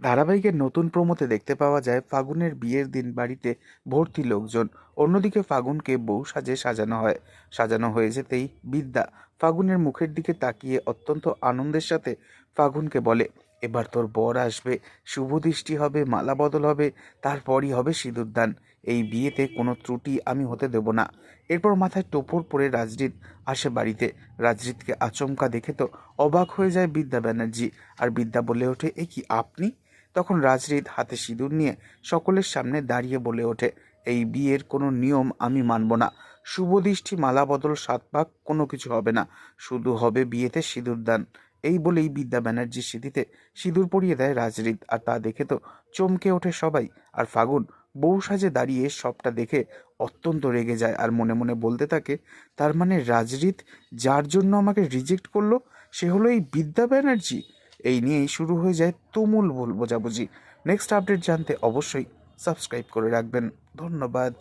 ধারাবাহিকের নতুন প্রোমোতে দেখতে পাওয়া যায় ফাগুনের বিয়ের দিন বাড়িতে ভর্তি লোকজন। অন্যদিকে ফাগুনকে বউ সাজে সাজানো হয়। সাজানো হয়ে যেতেই বিদ্যা ফাগুনের মুখের দিকে তাকিয়ে অত্যন্ত আনন্দের সাথে ফাগুনকে বলে, এবার তোর বর আসবে। শুভ দৃষ্টি হবে, মালা বদল হবে, তারপরই হবে সিঁদুরদান। এই বিয়েতে কোনো ত্রুটি আমি হতে দেব না। এরপর মাথায় টোপর পরে রাজরিত আসে বাড়িতে। রাজরিতকে আচমকা দেখে তো অবাক হয়ে যায় বিদ্যা ব্যানার্জি। আর বিদ্যা বলে ওঠে, এ কি আপনি? তখন রাজরিত হাতে সিঁদুর নিয়ে সকলের সামনে দাঁড়িয়ে বলে ওঠে, এই বিয়ের কোনো নিয়ম আমি মানব না। শুভদৃষ্টি, মালা বদল, সাত পাক কোনো কিছু হবে না। শুধু হবে বিয়েতে সিঁদুর দান। এই বলেই বিদ্যা ব্যানার্জির স্মৃতিতে সিঁদুর পরিয়ে দেয় রাজরিত। আর তা দেখে তো চমকে ওঠে সবাই। আর ফাগুন বউ সাজে দাঁড়িয়ে সবটা দেখে অত্যন্ত রেগে যায় আর মনে মনে বলতে থাকে, তার মানে রাজরিত যার জন্য আমাকে রিজেক্ট করল, সে হলো এই বিদ্যা ব্যানার্জি? এই নিয়েই শুরু হয়ে যায় তুমুল বোঝাবুঝি নেক্সট আপডেট জানতে অবশ্যই সাবস্ক্রাইব করে রাখবেন। ধন্যবাদ।